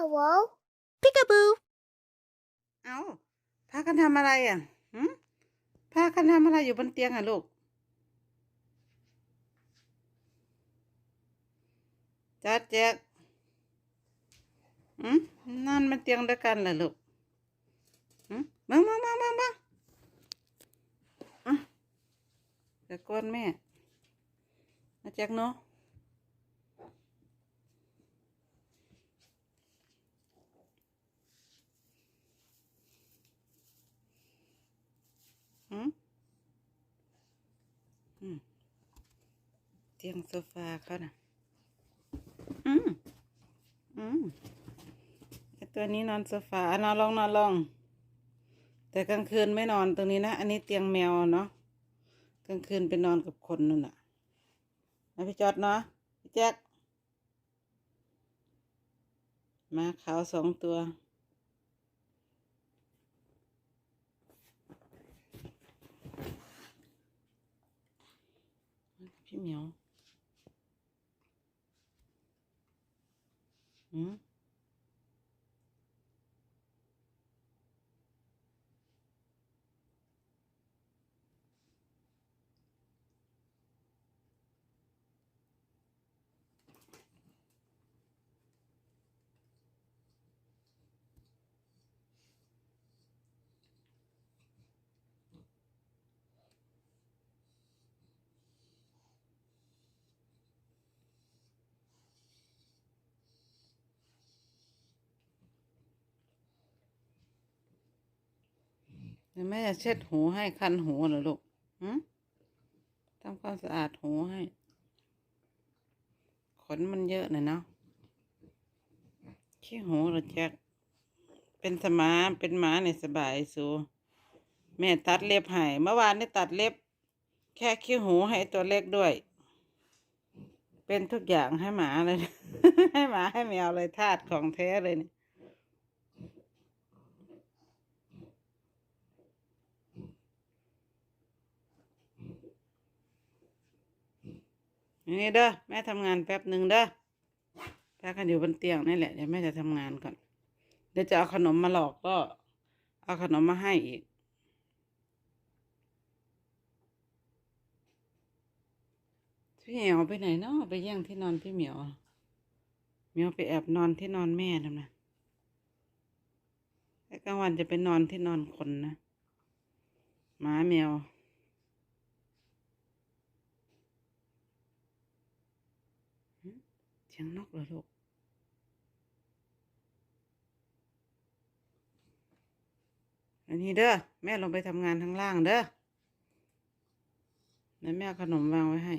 Hello? Peekaboo. เอาพากันทำอะไรอะหืมพากันทำอะไรอยู่บนเตียงอะลูกจัดแจ๊กอืมนั่นมันเตียงเด้วยวกันเหรอลูกอืมมามามามามาอะเดี๋ยวก้นแม่นะแจ๊กเนาะ เตียงโซฟาเขาน่ะ อืมอืมตัวนี้นอนโซฟาอะนอนลองนอนลองแต่กลางคืนไม่นอนตรงนี้นะ อันนี้เตียงแมวเนาะ กลางคืนไปนอนกับคนนู่นน่ะนะพี่จอดเนาะ พี่แจ๊คมาขาวสองตัว พี่เหมียว อื เดี๋ยวแม่จะเช็ดหูให้คันหูเหรอลูกหืมทำความสะอาดหูให้ ขนมันเยอะหน่อยเนาะขี้หูเหรอแจ๊กเป็นสมาเป็นหมาในสบายสูแม่ตัดเล็บให้เมื่อวานได้ตัดเล็บ แค่ขี้หูให้ตัวเล็กด้วย เป็นทุกอย่างให้หมาเลย ให้หมาให้แมวเลยทาสของแท้เลยเนี่ย นี่เด้อแม่ทำงานแป๊บหนึ่งเด้อแป๊บกันอยู่บนเตียงนี่แหละเดี๋ยวแม่จะทำงานก่อน เดี๋ยวจะเอาขนมมาหลอกก็ เอาขนมมาให้อีกพี่เหมียวไปไหนเนาะไปแย่งที่นอนพี่เหมียวเหมียวไปแอบนอนที่นอนแม่ทำไมแต่กลางวันจะไปนอนที่นอนคนนะหมาแมว เสียงนกเหรอลูกอันนี้เด้อแม่ลงไปทำงานข้างล่างเด้อแล้วแม่เอาขนมวางไว้ให้